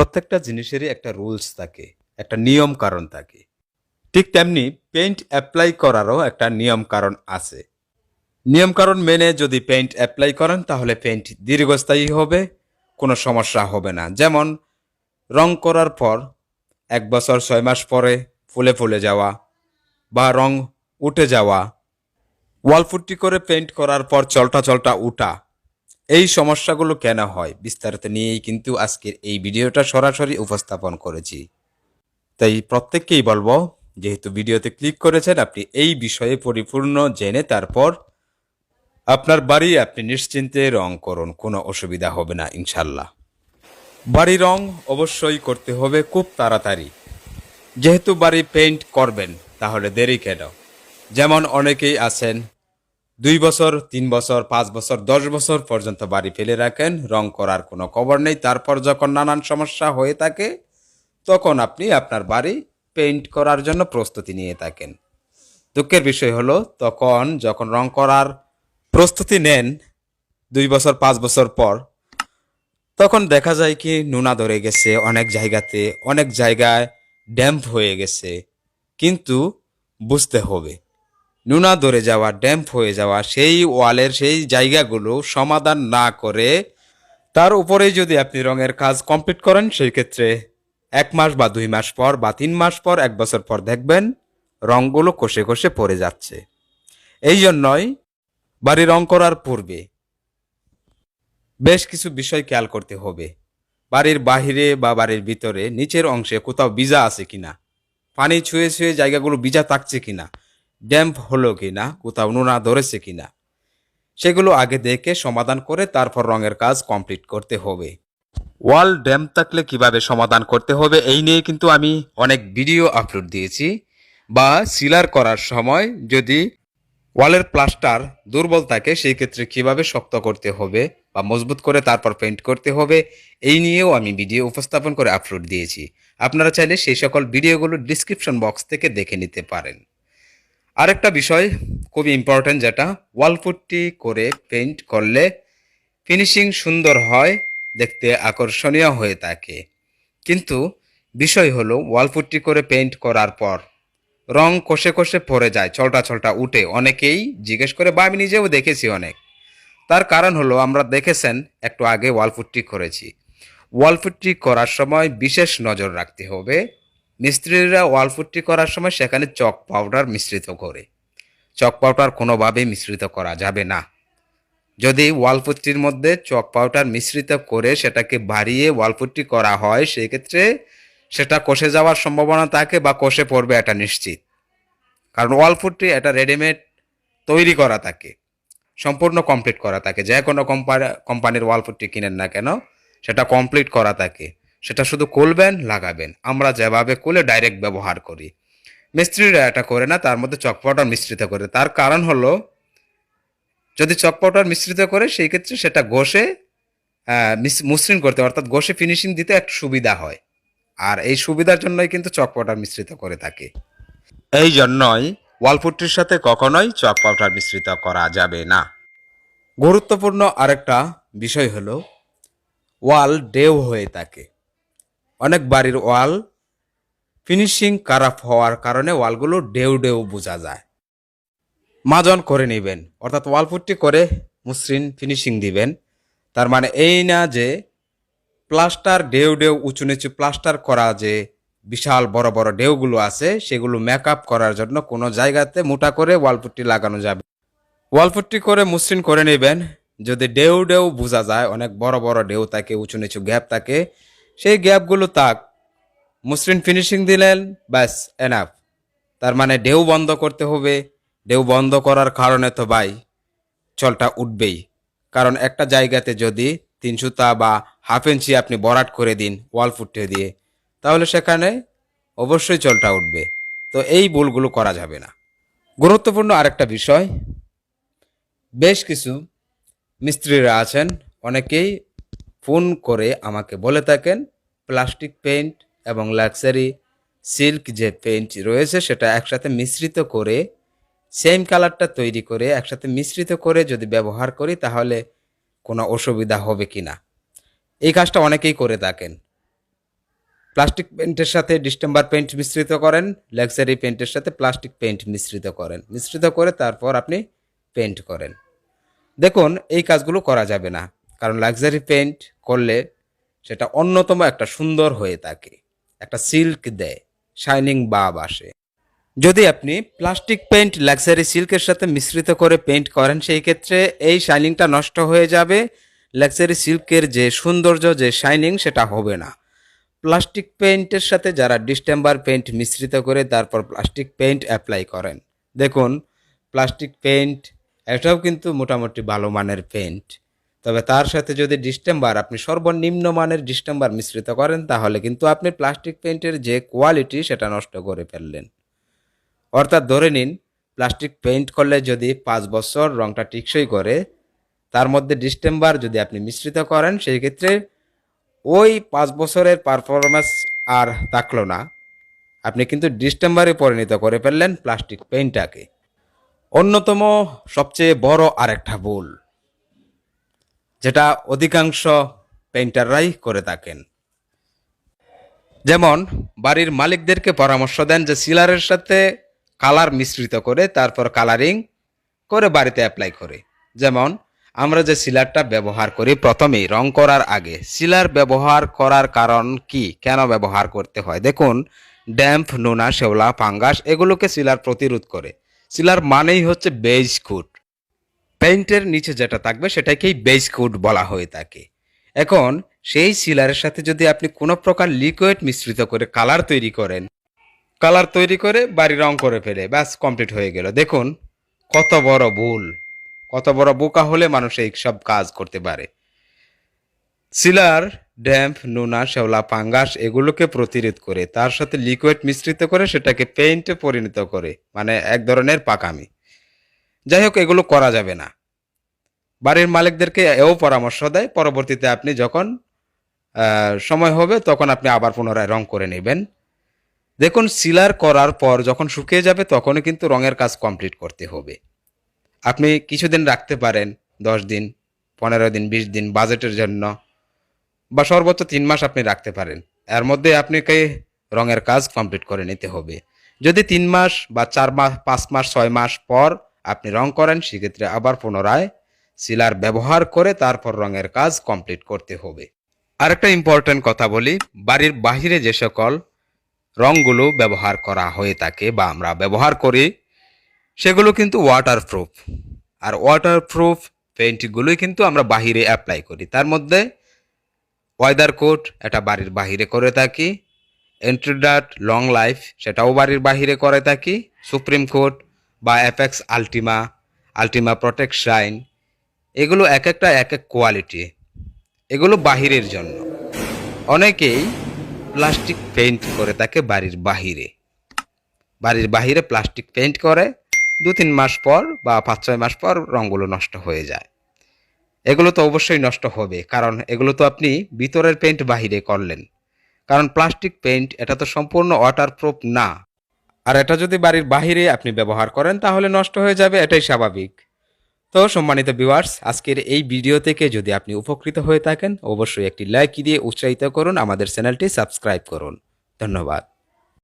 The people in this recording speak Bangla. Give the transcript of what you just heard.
প্রত্যেকটা জিনিসেরই একটা রুলস থাকে, একটা নিয়ম কারণ থাকে। ঠিক তেমনি পেইন্ট অ্যাপ্লাই করারও একটা নিয়ম কারণ আছে। নিয়ম কারণ মেনে যদি পেইন্ট অ্যাপ্লাই করেন, তাহলে পেইন্ট দীর্ঘস্থায়ী হবে, কোনো সমস্যা হবে না। যেমন, রং করার পর এক বছর ছয় মাস পরে ফুলে ফুলে যাওয়া বা রং উঠে যাওয়া, ওয়াল ওয়ালপুট্টি করে পেইন্ট করার পর চলটা চলটা উঠা এই সমস্যাগুলো কেন হয়? বিস্তারিত নিয়েই কিন্তু আজকের এই ভিডিওটা সরাসরি উপস্থাপন করেছি। তাই প্রত্যেককেই বলব, যেহেতু ভিডিওতে ক্লিক করেছেন, আপনি এই বিষয়ে পরিপূর্ণ জেনে তারপর আপনার বাড়ি আপনি নিশ্চিন্তে রং করুন, কোনো অসুবিধা হবে না, ইনশাল্লাহ। বাড়ি রং অবশ্যই করতে হবে খুব তাড়াতাড়ি। যেহেতু বাড়ি পেইন্ট করবেন, তাহলে দেরি কেন? যেমন অনেকেই আছেন দুই বছর, তিন বছর, পাঁচ বছর, দশ বছর পর্যন্ত বাড়ি ফেলে রাখেন, রং করার কোনো খবর নেই। তারপর যখন নানান সমস্যা হয়ে থাকে, তখন আপনি আপনার বাড়ি পেইন্ট করার জন্য প্রস্তুতি নিয়ে থাকেন। দুঃখের বিষয় হলো, তখন যখন রং করার প্রস্তুতি নেন, দুই বছর, পাঁচ বছর পর, তখন দেখা যায় কি, নোনা ধরে গেছে, অনেক জায়গাতে, অনেক জায়গায় ড্যাম্প হয়ে গেছে। কিন্তু বুঝতে হবে নোনা ধরে যাওয়া, ড্যাম্প হয়ে যাওয়া, সেই ওয়ালের সেই জায়গাগুলো সমাধান না করে তার উপরেই যদি আপনি রঙের কাজ কমপ্লিট করেন, সেই ক্ষেত্রে এক মাস বা দুই মাস পর বা তিন মাস পর, এক বছর পর দেখবেন রঙগুলো কষে কষে পড়ে যাচ্ছে। এই জন্যই বাড়ি রং করার পূর্বে বেশ কিছু বিষয় খেয়াল করতে হবে। বাড়ির বাহিরে বা বাড়ির ভিতরে, নিচের অংশে কোথাও বিজা আছে কিনা, পানি ছুঁয়ে ছুঁয়ে জায়গাগুলো বিজা থাকছে কিনা ড্যাম্প হলো কিনা, কোথাও নোনা ধরেছে কিনা, সেগুলো আগে দেখে সমাধান করে তারপর রঙের কাজ কমপ্লিট করতে হবে। ওয়াল ড্যাম্প থাকলে কীভাবে সমাধান করতে হবে এই নিয়ে কিন্তু আমি অনেক ভিডিও আপলোড দিয়েছি বা সিলার করার সময় যদি ওয়ালের প্লাস্টার দুর্বল থাকে, সেই ক্ষেত্রে কীভাবে শক্ত করতে হবে বা মজবুত করে তারপর পেন্ট করতে হবে, এই নিয়েও আমি ভিডিও উপস্থাপন করে আপলোড দিয়েছি। আপনারা চাইলে সেই সকল ভিডিওগুলো ডিসক্রিপশন বক্স থেকে দেখে নিতে পারেন। আরেকটা বিষয় খুবই ইম্পর্ট্যান্ট যেটা ওয়ালপুট্টি করে পেইন্ট করলে ফিনিশিং সুন্দর হয়, দেখতে আকর্ষণীয় হয়ে থাকে। কিন্তু বিষয় হলো ওয়ালপুট্টি করে পেইন্ট করার পর রং কষে কষে পড়ে যায়, ছলটা ছলটা উঠে। অনেকেই জিজ্ঞেস করে, বা, আমি নিজেও দেখেছি অনেক। তার কারণ হলো, আমরা দেখেছেন, একটু আগে ওয়ালপুট্টি করেছি। ওয়ালপুট্টি করার সময় বিশেষ নজর রাখতে হবে মিস্ত্রিরা ওয়ালপুট্টি করার সময় সেখানে চক পাউডার মিশ্রিত করে। চক পাউডার কোনোভাবেই মিশ্রিত করা যাবে না। যদি ওয়ালপুট্টির মধ্যে চক পাউডার মিশ্রিত করে সেটাকে বাড়িয়ে ওয়ালপুট্টি করা হয়, সেক্ষেত্রে সেটা কষে যাওয়ার সম্ভাবনা থাকে বা কষে পড়বে এটা নিশ্চিত। কারণ ওয়ালপুট্টি এটা রেডিমেড তৈরি করা থাকে, সম্পূর্ণ কমপ্লিট করা থাকে। যে কোনো কোম্পানি কোম্পানির ওয়ালপুট্টি কিনেন না কেন, সেটা কমপ্লিট করা থাকে। সেটা শুধু খুলবেন লাগাবেন। আমরা যেভাবে খুলে ডাইরেক্ট ব্যবহার করি। মিস্ত্রিরা এটা করে না, তার মধ্যে চক পাউডার মিশ্রিত করে। তার কারণ হলো, যদি চক পাউডার মিশ্রিত করে, সেই ক্ষেত্রে সেটা ঘষে মসৃণ করতে অর্থাৎ ঘষে ফিনিশিং দিতে একটু সুবিধা হয়। আর এই সুবিধার জন্যই কিন্তু চক পাউডার মিশ্রিত করে থাকে। এই জন্যই ওয়ালপুট্টির সাথে কখনোই চক পাউডার মিশ্রিত করা যাবে না। গুরুত্বপূর্ণ আরেকটা বিষয় হলো, ওয়াল ডেউ হয়ে থাকে। অনেক বাড়ির ওয়াল ফিনিশিং খারাপ হওয়ার কারণে ওয়ালগুলো ডেউ ডেউ বোঝা যায়। মাজন করে নেবেন, অর্থাৎ ওয়াল ওয়ালপুট্টি করে মসৃণ ফিনিশিং দিবেন। তার মানে এই না যে প্লাস্টার ডেউ ডেউ উঁচু নিচু প্লাস্টার করা যে বিশাল বড় বড় ডেউগুলো আছে, সেগুলো মেকআপ করার জন্য কোনো জায়গাতে মোটা করে ওয়ালপুট্টি লাগানো যাবে। ওয়ালপুট্টি করে মসৃণ করে নেবেন। যদি ডেউ ডেউ বোঝা যায়, অনেক বড় বড় ডেউ থাকে, উঁচু নিচু গ্যাপ থাকে সেই গ্যাপগুলো তাক। মসৃণ ফিনিশিং দিলেন, ব্যাস এনাফ তার মানে ঢেউ বন্ধ করতে হবে। ঢেউ বন্ধ করার কারণে তো ভাই, চলটা উঠবেই। কারণ একটা জায়গাতে যদি তিন সুতা বা হাফ ইঞ্চি আপনি বরাট করে দিন ওয়াল ফুটে দিয়ে, তাহলে সেখানে অবশ্যই চলটা উঠবে। তো এই ভুলগুলো করা যাবে না। গুরুত্বপূর্ণ আরেকটা বিষয়, বেশ কিছু মিস্ত্রিরা আছেন, অনেকেই ফোন করে আমাকে বলে থাকেন, প্লাস্টিক পেইন্ট এবং লাক্সারি সিল্ক যে পেইন্ট রয়েছে সেটা একসাথে মিশ্রিত করে, সেম কালারটা তৈরি করে একসাথে মিশ্রিত করে যদি ব্যবহার করি তাহলে কোনো অসুবিধা হবে কি না। এই কাজটা অনেকেই করে থাকেন। প্লাস্টিক পেন্টের সাথে ডিস্টেম্বার পেন্ট মিশ্রিত করেন, লাক্সারি পেন্টের সাথে প্লাস্টিক পেন্ট মিশ্রিত করেন। মিশ্রিত করে তারপর আপনি পেন্ট করেন। দেখুন, এই কাজগুলো করা যাবে না। কারণ লাক্সারি পেন্ট করলে সেটা অন্যতম একটা সুন্দর হয়ে থাকে। একটা সিল্ক দেয় শাইনিং বাব আসে। যদি আপনি প্লাস্টিক পেন্ট লাক্সারি সিল্কের সাথে মিশ্রিত করে পেন্ট করেন, সেই ক্ষেত্রে এই শাইনিংটা নষ্ট হয়ে যাবে। লাক্সারি সিল্কের যে সৌন্দর্য, যে শাইনিং সেটা হবে না। প্লাস্টিক পেইন্টের সাথে যারা ডিস্টেম্বার পেইন্ট মিশ্রিত করে, তারপর প্লাস্টিক পেইন্ট অ্যাপ্লাই করেন। দেখুন প্লাস্টিক পেইন্ট এটাও কিন্তু মোটামুটি ভালো মানের পেইন্ট তবে তার সাথে যদি ডিস্টেম্বার আপনি সর্বনিম্ন মানের ডিস্টেম্বার মিশ্রিত করেন, তাহলে কিন্তু আপনি প্লাস্টিক পেইন্টের যে কোয়ালিটি সেটা নষ্ট করে ফেললেন। অর্থাৎ ধরে নিন প্লাস্টিক পেইন্ট করলে যদি পাঁচ বছর রংটা টিকসই করে, তার মধ্যে ডিস্টেম্বার যদি আপনি মিশ্রিত করেন, সেই ক্ষেত্রে ওই পাঁচ বছরের পারফরমেন্স আর থাকল না। আপনি কিন্তু ডিস্টেম্বারে পরিণত করে ফেললেন প্লাস্টিক পেইন্টটাকে অন্যতম সবচেয়ে বড় আরেকটা ভুল। যেটা অধিকাংশ পেইন্টাররাই করে থাকেন। যেমন, বাড়ির মালিকদেরকে পরামর্শ দেন যে সিলারের সাথে কালার মিশ্রিত করে তারপর কালারিং করে বাড়িতে অ্যাপ্লাই করে। যেমন, আমরা যে সিলারটা ব্যবহার করি প্রথমেই রং করার আগে, সিলার ব্যবহার করার কারণ কি, কেন ব্যবহার করতে হয়? দেখুন, ড্যাম্প, নোনা, শেওলা, ফাঙ্গাস, এগুলোকে সিলার প্রতিরোধ করে। সিলার মানেই হচ্ছে বেজ কুট পেইন্টের নিচে যেটা থাকবে সেটাকেই বেজ কোড বলা হয়ে থাকে। এখন সেই সিলারের সাথে যদি আপনি কোনো প্রকার লিকুইড মিশ্রিত করে কালার তৈরি করেন, কালার তৈরি করে বাড়ি রং করে ফেলে, ব্যাস, কমপ্লিট হয়ে গেল। দেখুন, কত বড় ভুল, কত বড় বোকা হলে মানুষ এই সব কাজ করতে পারে। সিলার, ড্যাম্প, নোনা শেওলা পাঙ্গাস এগুলোকে প্রতিরোধ করে, তার সাথে লিকুইড মিশ্রিত করে সেটাকে পেইন্টে পরিণত করে মানে এক ধরনের পাকামি। যাই হোক, এগুলো করা যাবে না। বাড়ির মালিকদেরকে এও পরামর্শ দেয়, পরবর্তীতে আপনি যখন সময় হবে তখন আপনি আবার পুনরায় রং করে নেবেন। দেখুন, সিলার করার পর যখন শুকিয়ে যাবে তখনই কিন্তু রঙের কাজ কমপ্লিট করতে হবে। আপনি কিছুদিন রাখতে পারেন, দশ দিন, পনেরো দিন, বিশ দিন বাজেটের জন্য, বা সর্বোচ্চ তিন মাস আপনি রাখতে পারেন। এর মধ্যে আপনাকে রঙের কাজ কমপ্লিট করে নিতে হবে। যদি তিন মাস বা চার মাস, পাঁচ মাস, ছয় মাস পর আপনি রং করেন, সেক্ষেত্রে আবার পুনরায় সিলার ব্যবহার করে তারপর রঙের কাজ কমপ্লিট করতে হবে। আরেকটা ইম্পর্টেন্ট কথা বলি, বাড়ির বাহিরে যে সকল রঙগুলো ব্যবহার করা হয়ে থাকে বা আমরা ব্যবহার করি, সেগুলো কিন্তু ওয়াটারপ্রুফ আর ওয়াটারপ্রুফ পেন্টগুলোই কিন্তু আমরা বাহিরে অ্যাপ্লাই করি। তার মধ্যে ওয়েদার কোট এটা বাড়ির বাহিরে করে থাকি এন্ট্রিডাট লং লাইফ সেটাও বাড়ির বাহিরে করে থাকি সুপ্রিম কোর্ট বা apex ultima ultima protect shine এগুলো এক একটা এক এক কোয়ালিটি এগুলো বাহিরের জন্য। অনেকেই প্লাস্টিক পেইন্ট করে থাকে বাড়ির বাহিরে। বাড়ির বাহিরে প্লাস্টিক পেইন্ট করে দু তিন মাস পর বা পাঁচ ছয় মাস পর রঙগুলো নষ্ট হয়ে যায়। এগুলো তো অবশ্যই নষ্ট হবে, কারণ এগুলো তো আপনি ভিতরের পেইন্ট বাহিরে করলেন। কারণ প্লাস্টিক পেইন্ট এটা তো সম্পূর্ণ ওয়াটারপ্রুফ না। আর এটা যদি বাড়ির বাহিরে আপনি ব্যবহার করেন, তাহলে নষ্ট হয়ে যাবে, এটাই স্বাভাবিক। তো সম্মানিত ভিউয়ার্স আজকের এই ভিডিও থেকে যদি আপনি উপকৃত হয়ে থাকেন, অবশ্যই একটি লাইক দিয়ে উৎসাহিত করুন, আমাদের চ্যানেলটি সাবস্ক্রাইব করুন। ধন্যবাদ।